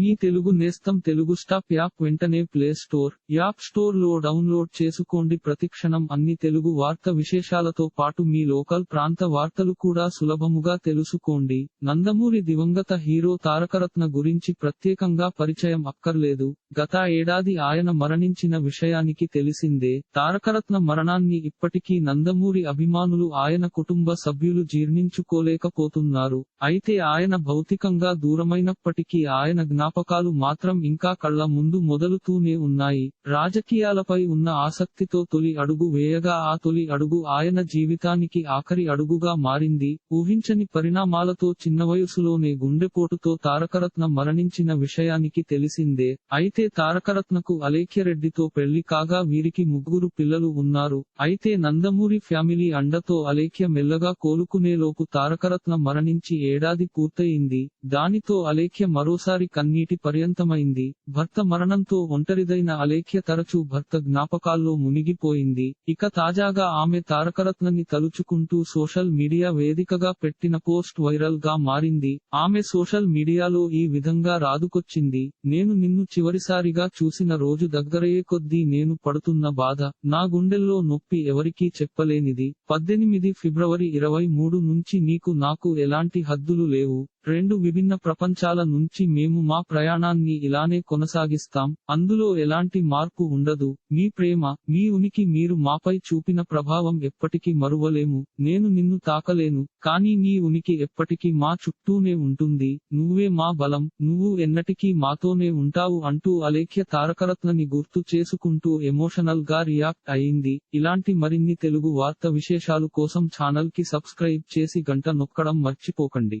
మీ తెలుగు నేస్తం Telugu stop app వెంటనే play store app స్టోర్లో డౌన్లోడ్ చేసుకోండి. ప్రతిక్షణం అన్ని తెలుగు వార్త విశేషాలతో పాటు మీ లోకల్ ప్రాంత వార్తలు కూడా సులభముగా తెలుసుకోండి. నందమూరి దివంగత హీరో తారకరత్న గురించి ప్రత్యేకంగా పరిచయం అక్కర్లేదు. గత ఏడాది ఆయన మరణించిన విషయానికి తెలిసిందే తారకరత్న మరణాన్ని ఇప్పటికీ నందమూరి అభిమానులు ఆయన కుటుంబ సభ్యులు జీర్ణించుకోలేకపోతున్నారు. అయితే ఆయన భౌతికంగా దూరమైనప్పటికీ ఆయన జ్ఞాపకాలు మాత్రం ఇంకా కళ్ళ ముందు మొదలుతూనే ఉన్నాయి. రాజకీయాలపై ఉన్న ఆసక్తితో తొలి అడుగు వేయగా ఆ తొలి అడుగు ఆయన జీవితానికి ఆఖరి అడుగుగా మారింది. ఊహించని పరిణామాలతో చిన్న వయసులోనే గుండెపోటుతో తారకరత్న మరణించిన విషయానికి తెలిసిందే. అయితే తారకరత్నకు అలేఖ్యరెడ్డితో పెళ్ళి కాగా వీరికి ముగ్గురు పిల్లలు ఉన్నారు. అయితే నందమూరి ఫ్యామిలీ అండతో అలేఖ్య మెల్లగా కోలుకునేలోపు తారకరత్న మరణించి ఏడాది పూర్తయింది. దానితో అలేఖ్య మరోసారి కన్నీటి పర్యంతమైంది. భర్త మరణంతో ఒంటరిదైన అలేఖ్య తరచూ భర్త జ్ఞాపకాల్లో మునిగిపోయింది. ఇక తాజాగా ఆమె తారకరత్నని తలుచుకుంటూ సోషల్ మీడియా వేదికగా పెట్టిన పోస్ట్ వైరల్గా మారింది. ఆమె సోషల్ మీడియాలో ఈ విధంగా రాదుకొచ్చింది. నేను నిన్ను తొలిసారిగా చూసిన రోజు దగ్గరయ్యే కొద్దీ నేను పడుతున్న బాధ నా గుండెల్లో నొప్పి ఎవరికీ చెప్పలేనిది. పద్దెనిమిది ఫిబ్రవరి ఇరవై మూడు నుంచి నీకు నాకు ఎలాంటి హద్దులు లేవు. రెండు విభిన్న ప్రపంచాల నుంచి మేము మా ప్రయాణాన్ని ఇలానే కొనసాగిస్తాం. అందులో ఎలాంటి మార్పు ఉండదు. మీ ప్రేమ మీ ఉనికి మీరు మాపై చూపిన ప్రభావం ఎప్పటికీ మరువలేము. నేను నిన్ను తాకలేను కానీ నీ ఉనికి ఎప్పటికీ మా చుట్టూనే ఉంటుంది. నువ్వే మా బలం నువ్వు ఎన్నటికీ మాతోనే ఉంటావు అంటూ అలేఖ్య తారకరత్నని గుర్తు చేసుకుంటూ ఎమోషనల్గా రియాక్ట్ అయింది. ఇలాంటి మరిన్ని తెలుగు వార్త విశేషాలు కోసం ఛానల్కి సబ్స్క్రైబ్ చేసి గంట నొక్కడం మర్చిపోకండి.